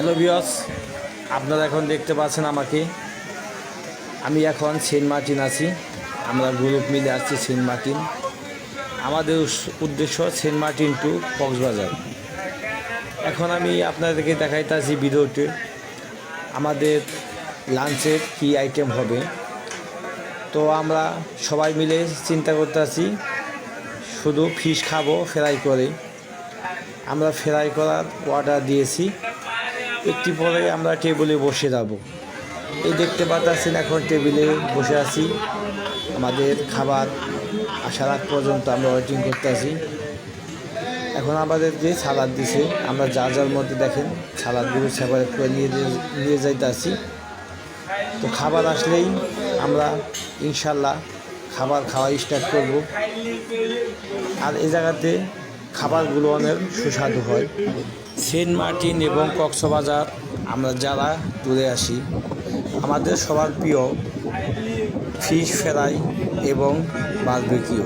Hello বিয়স আপনারা এখন দেখতে পাচ্ছেন আমাকে। আমি এখন সেন্ট মার্টিন আছি। আমরা গ্রুপ মিলে আসছি সেন্ট মার্টিন। আমাদের উদ্দেশ্য সেন্ট মার্টিন টু কক্সবাজার। এখন আমি আপনাদেরকে দেখাইতে দেখাইতেছি ভিডিওতে আমাদের লাঞ্চের কী আইটেম হবে। তো আমরা সবাই মিলে চিন্তা করতে আছি শুধু ফিশ খাব ফ্রাই করে। আমরা ফ্রাই করার অর্ডার দিয়েছি। একটি পরে আমরা টেবিলে বসে যাব। এই দেখতে পাচ্ছেন এখন টেবিলে বসে আছি। আমাদের খাবার আসার আগ পর্যন্ত আমরা ওয়েটিং করতে আছি এখন আমাদেরকে সালাদ দিছে। আমরা যা যার মধ্যে দেখেন, সালাদগুলো সেপারেট করে নিয়ে নিয়ে যাইতে আছি তো খাবার আসলেই আমরা ইনশাল্লাহ খাবার খাওয়া স্টার্ট করব। আর এই জায়গাতে খাবারগুলো অনেক সুস্বাদু হয়। সেন্ট মার্টিন এবং কক্সবাজার আমরা যারা দূরে আসি, আমাদের সবার প্রিয় ফিশ ফ্রাই এবং বারবিকিউ।